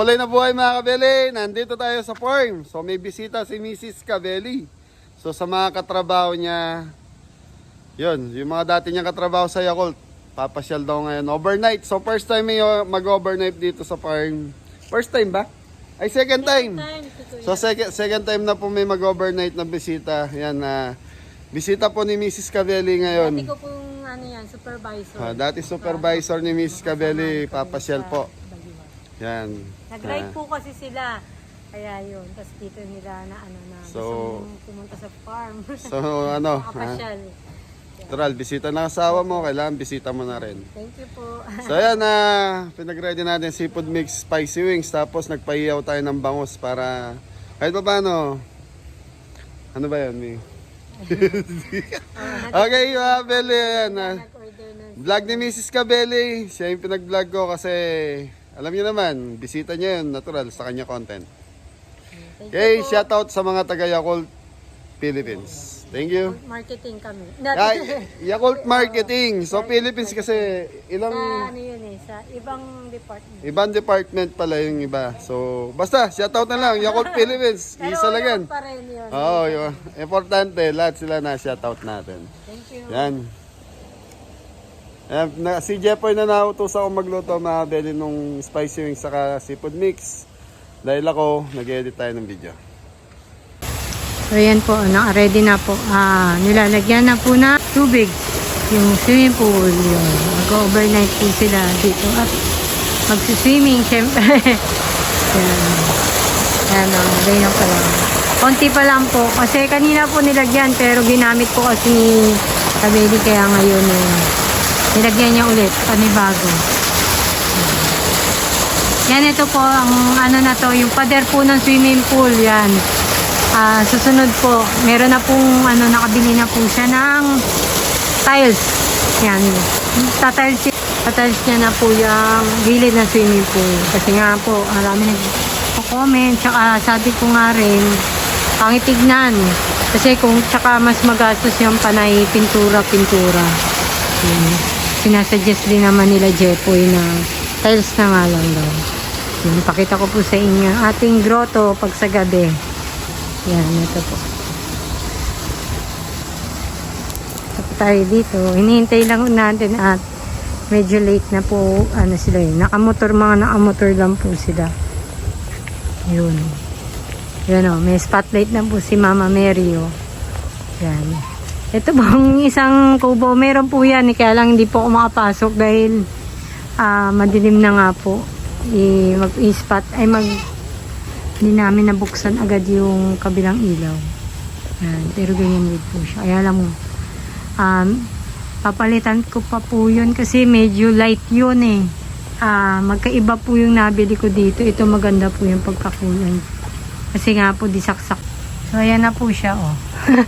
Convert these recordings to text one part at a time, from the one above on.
Makulay na buhay mga kabeli. Nandito tayo sa farm. So may bisita si Mrs. Kabeli. So sa mga katrabaho niya, yun, yung mga dati niyang katrabaho sa Yakult, papasyal daw ngayon overnight. So first time may uh, mag-overnight dito sa farm. First time ba? Ay second time. So second, second time na po may mag-overnight na bisita. Yan na bisita po ni Mrs. Kabeli ngayon. Dati ko pong ano yan, supervisor. Ah, dati supervisor ni Mrs. Kabeli, papasyal po. Yan. Nag-ride Ah. po kasi sila. Kaya yun, tapos dito nila na ano na So, gusto pumunta sa farm. So ano? Makapasyal. Tural, bisita ng asawa mo, kailangan bisita mo na rin. Thank you po. So ayan na, pinag-ready natin seafood mix spicy wings, tapos nagpahiyaw tayo ng bangus para kahit pa paano. Ano ba yan, Mi? okay, mga Beli, ayan na. Nag-order ng Vlog ni Mrs. Kabeli, siya yung pinag-vlog ko kasi alam niyo naman, bisita niya yun, natural, sa kanya content. Okay, you po. shoutout sa mga taga Yakult Philippines. Thank you. Marketing kami. Ay, Yakult Marketing. So Philippines kasi ilang sa ano yun eh, sa ibang department. ibang department pala yung iba. So basta shoutout na lang Yakult Philippines. Pero Isa lang yan. pa rin yun. Oo, yun. Importante lahat sila na shoutout natin. Thank you. Yan. Ayan, na, si Jeffoy na nautos ako magluto mga beli nung spicy wings saka seafood mix. Dahil ako, nag-edit tayo ng video. So po, naka-ready na po. Ah, nilalagyan na po na tubig. Yung swimming pool, yung mag-overnight po sila dito. At magsiswimming, syempre. yan. Yan, oh, ganyan pa. Konti pa lang po. Kasi kanina po nilagyan, pero ginamit po kasi ni Kabeli, kaya ngayon eh, nilagyan niya ulit, panibago. Yan, ito po, ang ano na to, yung pader po ng swimming pool, yan. Ah, susunod po, meron na pong ano, nakabili na po siya ng tiles. Yan. Tatiles, tatiles niya na po yung gilid ng swimming pool. Kasi nga po, marami nag-comment. Tsaka sabi ko nga rin, pangit tignan. Kasi kung tsaka mas magastos yung panay pintura-pintura. Yan. Sinasuggest din naman nila Jepoy na tiles na nga lang daw. Yan, pakita ko po sa inyo ating grotto pag sa gabi. Yan, ito po. Ito tayo dito. Hinihintay lang natin at medyo late na po. Ano sila yun. Nakamotor, mga nakamotor lang po sila. Yun. Yan o. May spotlight na po si Mama Mary o. Yan. Ito pong isang kubo. Meron po yan. eh, Kaya lang hindi po ako makapasok dahil ah, madilim na nga po. I, mag-spot ay mag hindi namin nabuksan agad yung kabilang ilaw. Yan, pero ganyan din po siya. Kaya alam mo, um, papalitan ko pa po yun kasi medyo light yun eh. Ah, magkaiba po yung nabili ko dito. Ito maganda po yung pagkakulay. Kasi nga po di saksak. So ayan na po siya oh.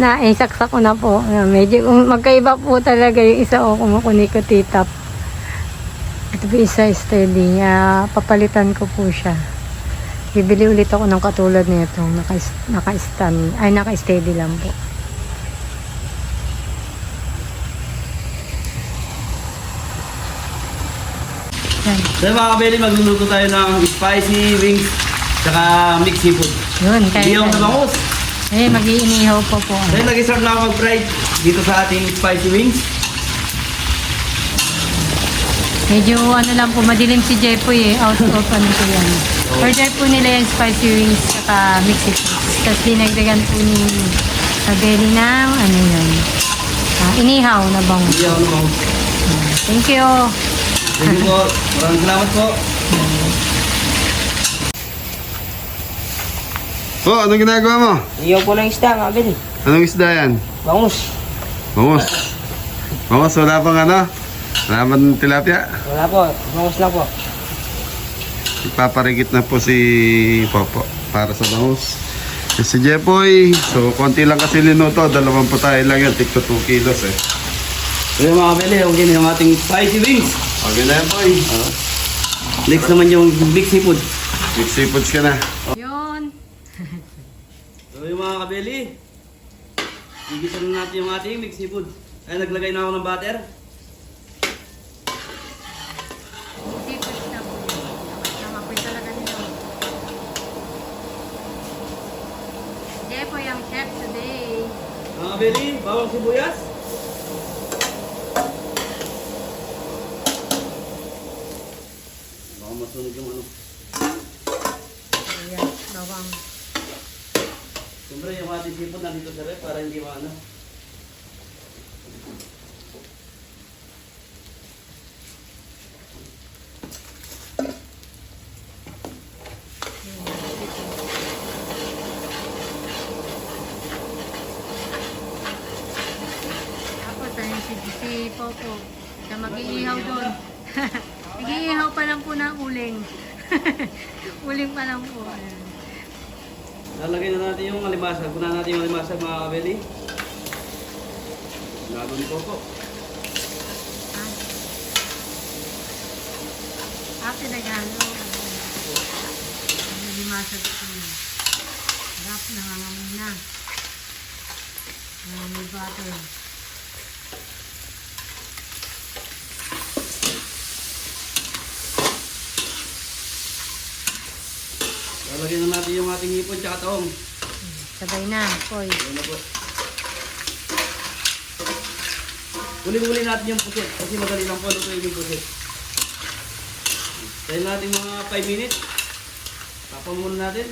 na eh, saksak ko na po. Medyo magkaiba po talaga yung isa oh, kumukunikotitap. Ito po isa steady. Ah, papalitan ko po siya. Bibili ulit ako ng katulad nito. Naka, naka-stand. Ay, naka-steady lang po. So mga kabeli, magluluto tayo ng spicy wings tsaka mixed seafood. Yun. Kaya, Iyaw na bangus. Eh, mag-iinihaw po po. Dahil nag-start na ako mag-fry dito sa ating spicy wings. Medyo ano lang po, madilim si Jepoy eh. Out of ano po yan. Order po nila yung spicy wings saka mixed foods. Tapos dinagdagan po ni Sabeli ng ano yun. Ah, inihaw na bangus. Iyaw na bangus. Thank you. Thank you po. Maraming salamat po. Po, anong ginagawa mo? Iyaw po ng isda, mga bili. Anong isda yan? Bangus. Bangus. Bangus, wala pang ano? Wala pang tilapia? Wala po. Bangus lang po. Ipaparigit na po si Popo para sa bangus. Si Jepoy, so konti lang kasi linuto, dalawang po tayo lang yan, tigto 2 kilos eh. So yung mga kabeli, okay na yung ating spicy wings. Okay na yan, boy. Next naman yung mixed seafood. Mix seafoods ka na. Yun. so yung mga kabeli, igisa natin yung ating mixed seafood. Ay, naglagay na ako ng butter. Jepoy ang chef today. Mga kabeli, bawang sibuyas. Baka masunog yung ano. Ayan, bawang. Siyempre yung ating sipon nandito sa rep para hindi maano. Tapos, ayun si, si Popo. Na mag-iihaw doon. Nag-iihaw pa lang po ng uling. uling pa lang po. Ayan. Lalagay na natin yung alimasag. Punan natin yung alimasag mga kabeli. Lagon po po. Ah, pinagalo. Hindi masag ko yun. Harap, na. Nangangamoy butter. Lalagay na natin yung ating hipon tsaka taong. Sabay na, koy. Ayan na po. Huli-huli natin yung pusit kasi madali lang po lutuin yung pusit. Tayo natin mga 5 minutes. Tapang muna natin.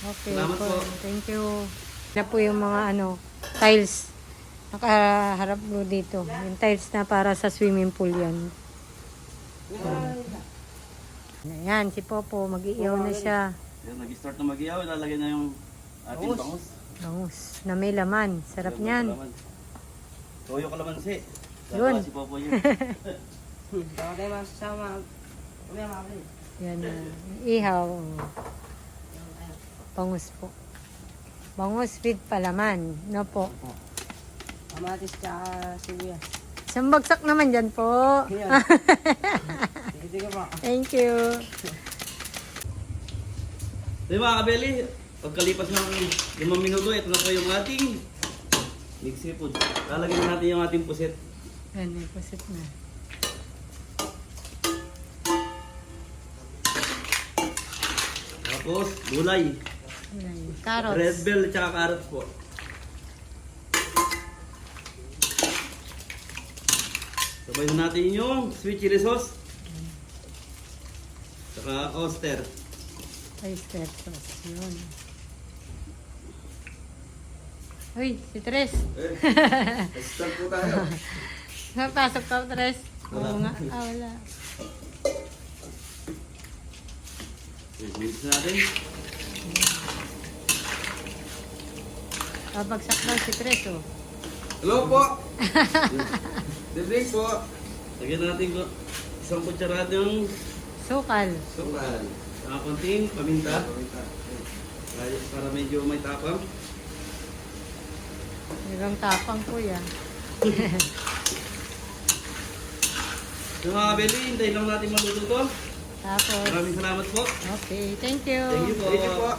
Okay, Salamat po. Thank you. Na po yung mga ano, tiles. Nakaharap po dito. Yung tiles na para sa swimming pool yan. Ayan, si Popo, mag-iiyaw na siya. Ayan, nag-start na mag-iyaw. Ilalagay na yung ating bangus. Bangus, na may laman. Sarap Ayan, niyan. kalaman. Toyo kalamansi. Yun. Yun. si Popo yun. Baka tayo masasama. Umaya mga kabili. Yan na. Ihaw. Bangus po. Bangus with palaman. No po. Kamatis tsaka sibuyas. Isang bagsak naman dyan po. Yan. Sige pa. Thank you. So yun mga kabeli, pagkalipas ng limang minuto, ito na po yung ating mixed seafood. Lalagyan na natin yung ating pusit. Yan, may pusit na. Tapos, gulay. Yan, Carrots. Red bell at saka carrots po. Sabay na natin yung sweet chili sauce. Saka oyster. Oyster sauce. Yun. Uy, si Tres. Start po tayo. Napasok ka, Tres. Oo Wala. nga. Ah, wala. Okay, mix natin. Babagsak daw si Tres, oh. Hello po. Good po. Lagyan natin ko isang kutsarada yung Sukal. Sukal. Saka konting paminta. Para- Para medyo may tapang. Ibang tapang po yan. So mga kabeli, hintayin lang natin maluto to. Tapos, Maraming salamat po. okay. Thank you. Thank you po. Thank you po.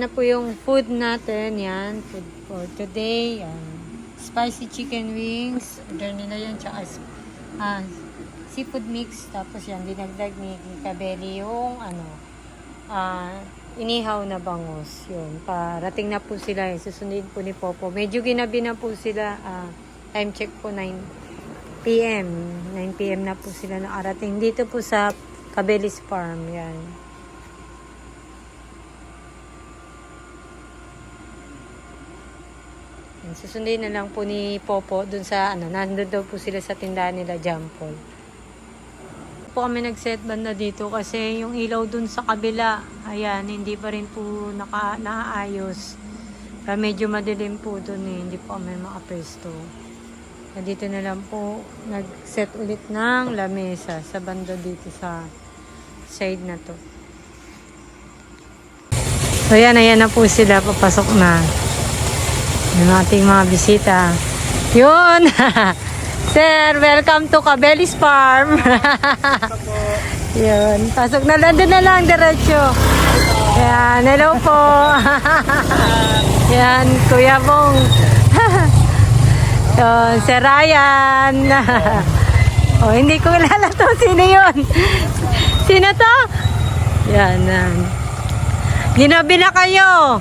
Na po yung food natin, yan, food for today. Yan. Spicy chicken wings, order nila yan, tsaka ah, seafood mix. Tapos yan, dinagdag ni Kabeli yung ano, ah, inihaw na bangus. Yun, parating na po sila, eh. susundin po ni Popo. Medyo ginabi na po sila, ah, time check po 9 p.m. 9 p.m. na po sila nakarating dito po sa Kabeli's Farm. Yan, Susundin na lang po ni Popo dun sa ano, nandun daw po sila sa tindahan nila Jampol. Po kami nag-set banda dito kasi yung ilaw dun sa kabila, ayan, hindi pa rin po naka, naayos. Kaya medyo madilim po dun eh, hindi po kami makapesto. Kaya dito na lang po nag-set ulit ng lamesa sa banda dito sa side na to. So yan, ayan na po sila, papasok na. Yung ating mga bisita. Yun! Sir, welcome to Cabelis Farm. Yun, pasok na lang. Doon na lang, diretso. Yan, hello po. Yan, Kuya Bong. Yun, Sir Ryan. oh, hindi ko kilala to. Sino yun? Sino to? Yan. Ginabi na kayo.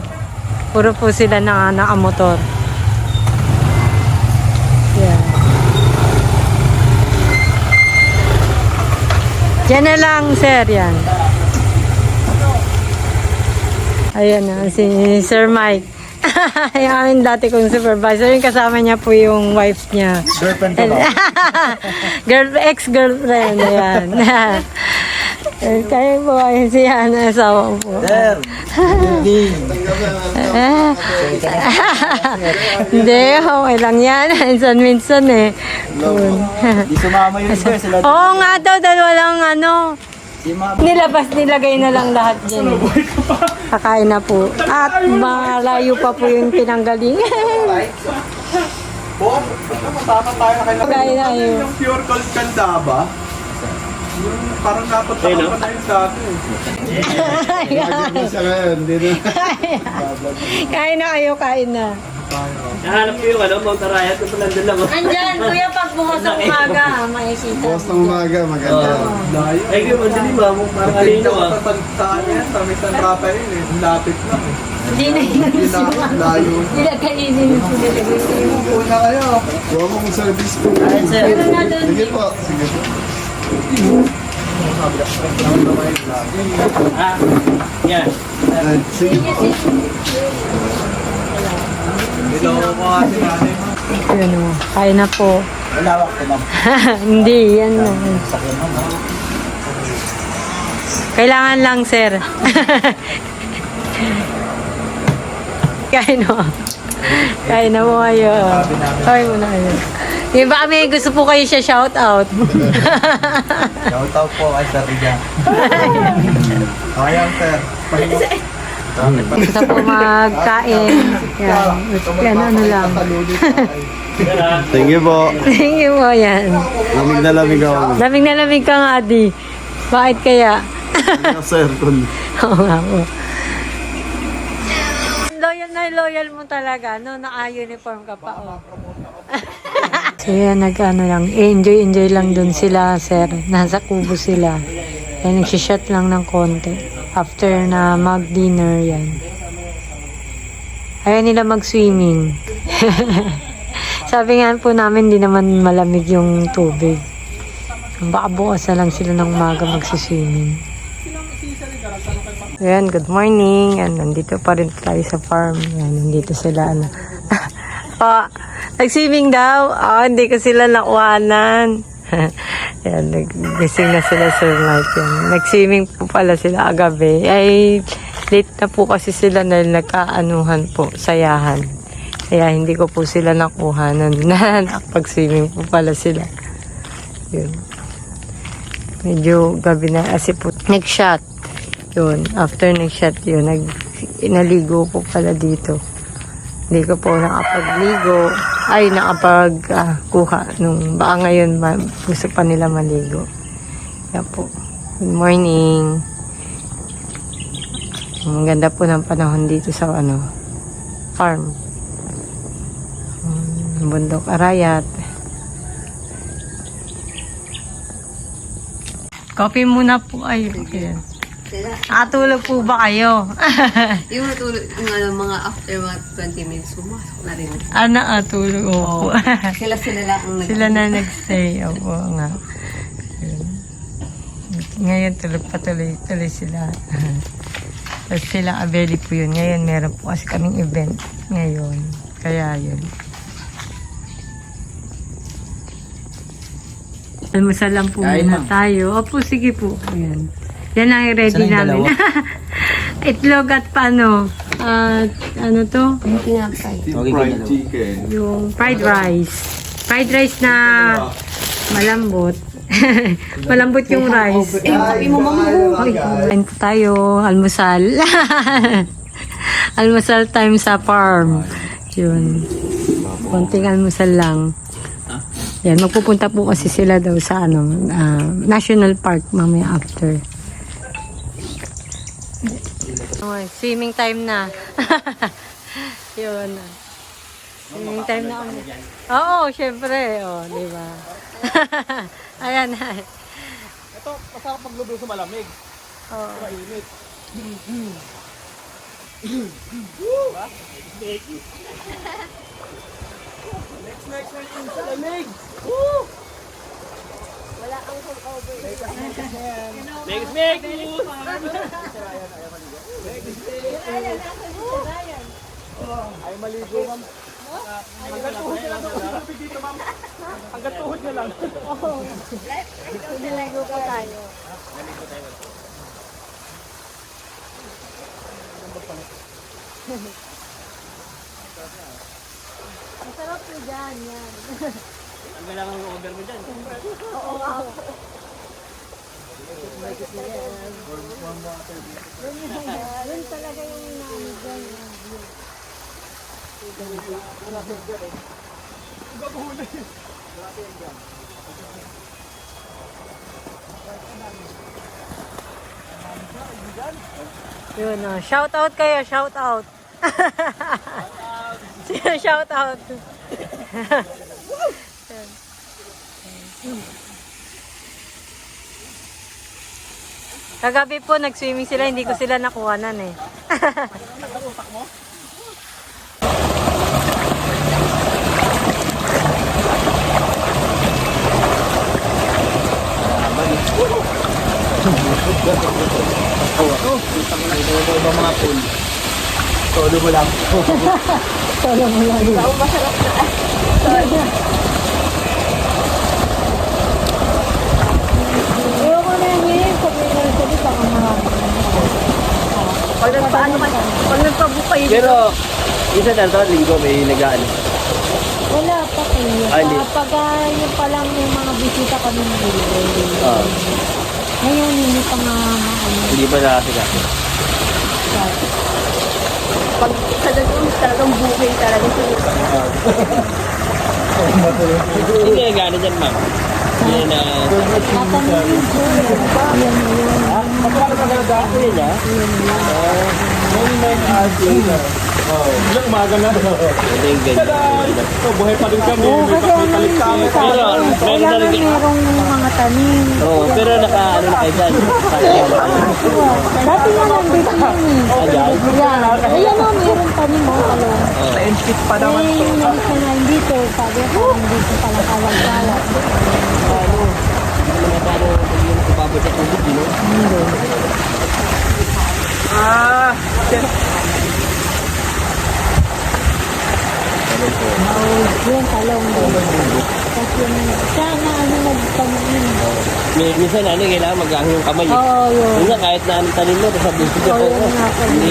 Puro po sila na nakamotor. Yan na lang, sir, yan. Ayan na, si Sir Mike. yung aming dati kong supervisor. Yung kasama niya po yung wife niya. Girlfriend ko? Girl, ex-girlfriend. Ayan. Eh, Kayo po, ayun siya na asawa po. Sir! Hindi. Hindi, okay lang yan. Minsan-minsan eh. Yun. Di sumama yung iba sila. Oo nga daw, dalawa lang ano. Si. Nilabas, nilagay na lang lahat dyan. Kakain na po. At malayo pa po yung pinanggaling. Bon, tama tayo na kayo. Kakain na yun. Yung pure gold kanda ba? Yung parang dapat Ayun, takot na yun sa atin. Hindi siya ngayon. Hindi na. Kain na kayo, kain na. Nahanap ko yung ano, Mount Arayat, kung nandun lang. oh. Andyan, kuya, pag bukas ang umaga, makikita. Bukas ng umaga, maganda. Layo. Ay, yung madali ba? Parang alino ah. Sa saan yan? Sa may San Rafael eh. Lapit lang eh. Hindi na yun layo. Hindi na kainin yung pinilagay ko. Upo na kayo. Kuha mo kung service ko. Meron na doon. Sige po. Sige po. Ah, yan. Yun o, kain na po. Malawak ko ma'am. Hindi, yan na. Kailangan lang, sir. Kain mo. Kain na mo kayo. Kain mo na kayo. Di ba kami gusto po kayo siya shout out? Shout out po kay Sir Riga. Ayan sir. Gusto po magkain. Yan. Yan, ano lang. Thank you po. Thank you po, yan. Lamig na lamig ako. Lamig na lamig ka nga, Adi. Bakit kaya? Sir, kung Oo nga po. Loyal na loyal mo talaga, no? Naka-uniform ka pa, oh. so yan, nag-ano lang, enjoy-enjoy lang dun sila, sir. Nasa kubo sila. Yan, nagsishot lang ng konti. After na mag-dinner, yan. Ayaw nila mag-swimming. Sabi nga po namin, di naman malamig yung tubig. Baka bukas na lang sila ng umaga magsiswimming. Ayan, good morning. Ayan, nandito pa rin tayo sa farm. Ayan, nandito sila. Ano. pa, nag-swimming daw. Ah, hindi ko sila nakuhanan. Ayan, nag-gising na sila Sir Mike. Nag-swimming po pala sila agabi. Ay, late na po kasi sila na nagkaanuhan po, sayahan. Kaya hindi ko po sila nakuhanan na nakapag-swimming po pala sila. Yun. Medyo gabi na kasi po nag-shot. Yun, after nag-shot yun, nag, inaligo po pala dito. Hindi ko po nakapagligo. Ay, nakapag ah, kuha nung baka ngayon ma, gusto pa nila maligo. Yan po. Good morning. Ang ganda po ng panahon dito sa ano, farm. Um, bundok Arayat. Coffee muna po ay. Okay. Nakatulog po ba kayo? Yung natulog, yung ano, mga after mga 20 minutes, pumasok na rin. ah, nakatulog. Opo. Sila sila lang ang nag- Sila na nagstay. Opo nga. Ngayon tulog pa tuloy, tuloy sila. Tapos sila abeli po yun. Ngayon meron po kasi kaming event ngayon. Kaya yun. Almusal lang po Kain, muna ma'am. tayo. Opo, sige po. Ayan. Yan ang ready Saan namin. Itlog at pano. At ano to? Yung pinapay. Fried chicken. Yung fried rice. Fried rice na malambot. malambot yung rice. Eh, kapi mo mamuhu. Ay, kain po tayo. Almusal. almusal time sa farm. Yun. Konting almusal lang. Yan, magpupunta po kasi sila daw sa ano, ah, National Park mamaya after. Oh, swimming time na. Yun. Swimming time na kami. Oo, syempre. Oh, di ba? Ayan. Ito, masarap magluto sa malamig. Oo. Mainit. next, next, next, yung sa lamig. Woo! Next, next! Masarap po dyan, yan. Ang kailangan ng order mo dyan. Yun talaga yung inaano dyan. Yun, oh. shout out kayo, shout out. shout out. Kagabi po, nag-swimming sila, hindi ko sila nakuhanan eh. Todo mo lang. Ayoko na yun yun, sabi na sabi, baka marami. Pag nagpaano ka, pag nagpabook kayo dito, Pero, isa na ito, linggo may nag-ano. Wala pa kayo. Ah, hindi. Kapag ah, yun pa lang yung mga bisita kami ng Ah, Ngayon, hindi pa nga maano. hindi pa nakasika. pag talagang, talagang booking talaga sa Hindi nga gano'n dyan, ma'am. Hindi na... Yan, yun. Magkano ka na dati niya? Hours later. Oh. Ilang umaga na. So, buhay pa rin kami. Oo, kasi ano yung Pero, meron talaga- merong mga tanim. Oo, pero naka, ano na kayo dyan. Na. Dati nga nandito yun eh. Ayan. Yan. Ayan o, meron tanim mo. Alam. Sa NCT pa naman na dito. Sabi ko, dito pala kalag-kalag. Hindi naman paano yung kupabot sa tubig, you know? Ah! Yun, talong din. Tapos yun, siya na ano nagtanim. May, minsan ano, kailangan mag-ahing yung kamay. eh. Oo, yun. Yun nga, kahit na anong tanim mo, tapos sabi ko, hindi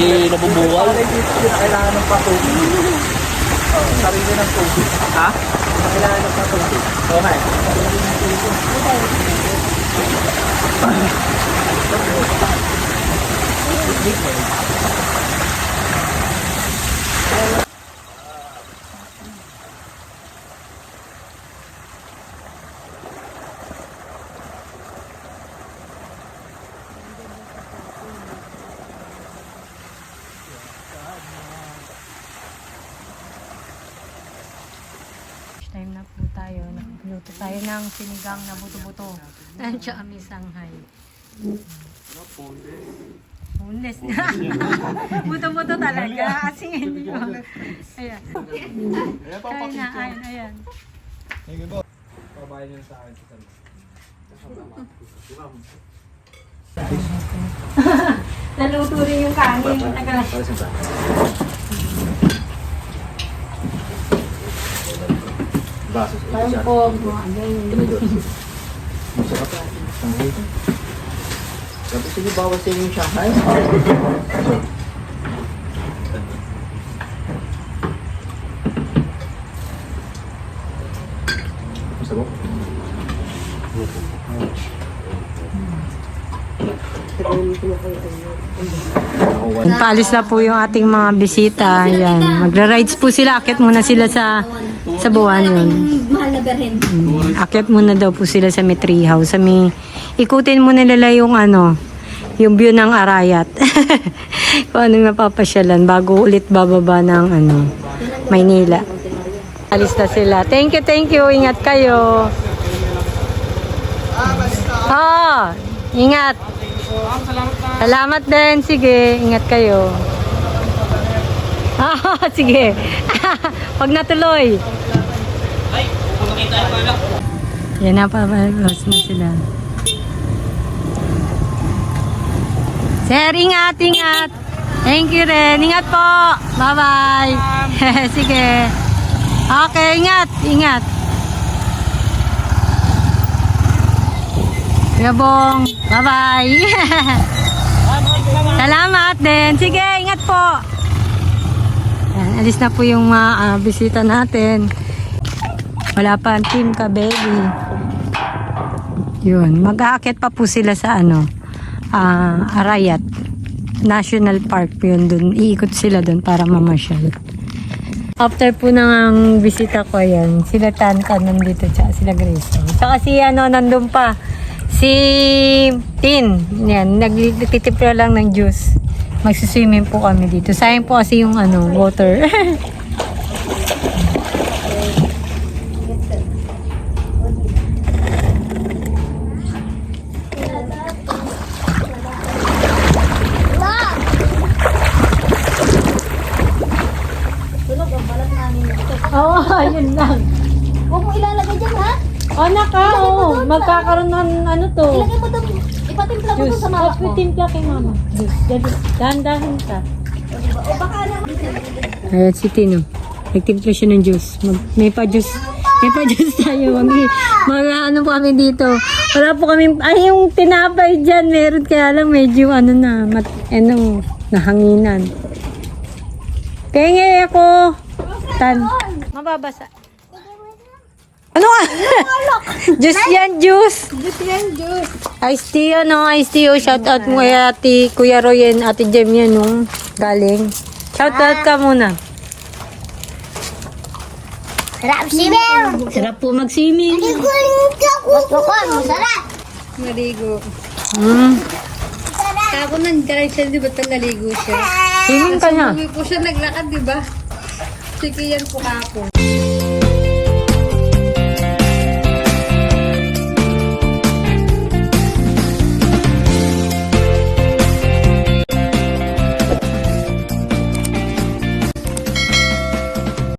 sila kailangan ng patubig. Sarili ng tubig. Ha? Kailangan ng patubig. Okay. Time na po tayo. Nagluto tayo ng sinigang na buto-buto. Nandiyo kami Shanghai. Boneless na. Buto-buto talaga. Kasi hindi ko. Ayan. Kain na, ayan, ayan. Babayan niyo sa akin sa. Naluto rin yung kanin. Basos. Parang po. Ganyan. Sabi sige, bawas sa yung Shanghai. Mo? Paalis na po yung ating mga bisita. Ayan. Magra-rides po sila. Akit muna sila sa sa buwan yun. mahal na berhen. Akit muna daw po sila sa may tree house. Sa may, ikutin muna nila yung ano, yung view ng Arayat. Kung ano mapapasyalan bago ulit bababa ng ano, Maynila. Alis na sila. Thank you, thank you. Ingat kayo. Ah, ingat. Salamat din. Sige, ingat kayo. Ah, sige. Pag natuloy. Ay, kung makita yung pala. Yan na pa, na sila. Sir, ingat, ingat. Thank you rin. Ingat po. Bye-bye. Sige. Okay, ingat, ingat. Yabong. Bye-bye. Salamat din. Sige, ingat po. Yan, alis na po yung mga ah, bisita natin. Wala pa ang team ka, baby. Yun, mag-aakit pa po sila sa ano, ah, Arayat. National Park yun dun. Iikot sila dun para mamasyal. After po ng bisita ko yan, sila Tantan nandito, tsaka sila Grace. Tsaka si ano, nandun pa, si Tin. Yan, nagtitipla lang ng juice. Magsiswimming po kami dito. Sayang po kasi yung ano, water. Oo, oh, yun lang. Huwag mo ilalagay dyan, ha? Oh, naka, oh, magkakaroon ng ano to. Ilagay mo doon. Ipatimpla mo doon Juice. sa mama ko. timpla kay mama. Juice. Dali- Dahan-dahan ka. O baka naman. Ayan si Tino. Nagtimpla siya ng juice. Mag, may pa-juice. May pa-juice tayo. Mag, mag ano po kami dito. Wala po kami, ay yung tinapay dyan. Meron kaya lang medyo ano na, mat, ano, nahanginan. Kaya ako. Tan. Mababasa. Ano ka? juice yan, juice. Juice yan, juice. Ice tea, ano, ice tea, oh, shout out mo kay ate, Kuya Roy and ate Jem yan, no, galing. Shout out ka muna. Sarap si Bel. Sarap po mag-swimming. Gusto ko, masarap. Maligo. Mm. Ako nandiyan siya, di ba ito naligo siya? Swimming ka na. Uwi po siya naglakad, di ba? Sige yan po ako.